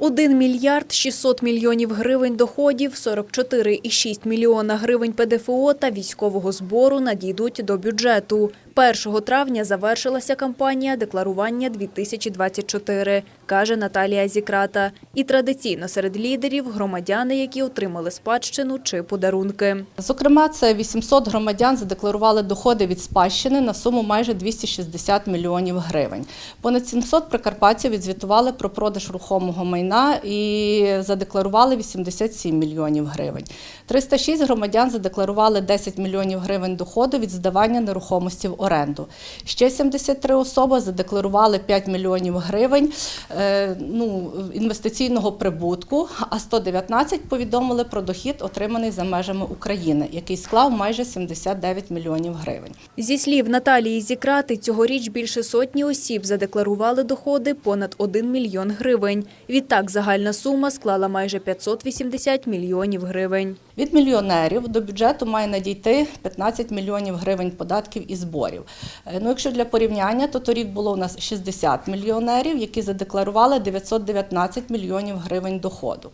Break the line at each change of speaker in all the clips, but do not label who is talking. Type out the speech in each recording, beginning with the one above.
1 мільярд 600 мільйонів гривень доходів, 44,6 мільйона гривень ПДФО та військового збору надійдуть до бюджету. 1 травня завершилася кампанія декларування 2024, каже Наталія Зікрата. І традиційно серед лідерів громадяни, які отримали спадщину чи подарунки.
Зокрема, це 800 громадян задекларували доходи від спадщини на суму майже 260 мільйонів гривень. Понад 700 прикарпатців відзвітували про продаж рухомого майна і задекларували 87 мільйонів гривень. 306 громадян задекларували 10 мільйонів гривень доходу від здавання нерухомості в оренду. Ще 73 особи задекларували 5 мільйонів гривень е, ну, інвестиційного прибутку, а 119 повідомили про дохід, отриманий за межами України, який склав майже 79 мільйонів гривень.
Зі слів Наталії Зікрати, цьогоріч більше сотні осіб задекларували доходи понад 1 мільйон гривень. Відтак загальна сума склала майже 580 мільйонів гривень.
Від мільйонерів до бюджету має надійти 15 мільйонів гривень податків і зборів. Е, Ну, якщо для порівняння, то торік було у нас 60 мільйонерів, які задекларували 919 мільйонів гривень доходу.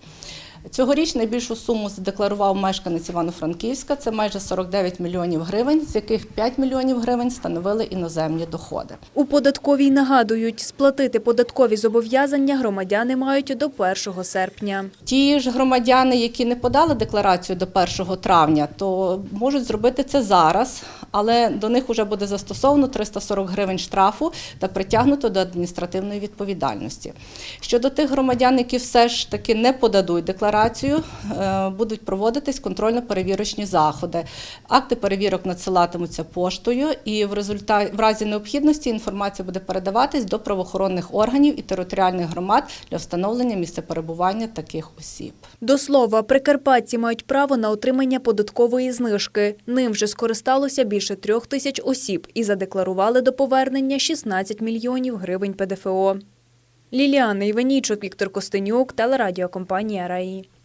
Цьогоріч найбільшу суму задекларував мешканець Івано-Франківська, це майже 49 мільйонів гривень, з яких 5 мільйонів гривень становили іноземні доходи.
У податковій нагадують, сплатити податкові зобов'язання громадяни мають до 1 серпня.
Ті ж громадяни, які не подали декларацію до 1 травня, то можуть зробити це зараз, але до них вже буде застосовано 340 гривень штрафу та притягнуто до адміністративної відповідальності. Щодо тих громадян, які все ж таки не подадуть декларацію, е, будуть проводитись контрольно-перевірочні заходи. Акти перевірок надсилатимуться поштою, і в результаті в разі необхідності інформація буде передаватись до правоохоронних органів і територіальних громад для встановлення місця перебування таких осіб.
До слова, прикарпатці мають право на отримання податкової знижки. Ним вже скористалося більше трьох тисяч осіб і задекларували до повернення 16 мільйонів гривень ПДФО. Ліліана Іванічук, Віктор Костенюк, телерадіокомпанія «Раї».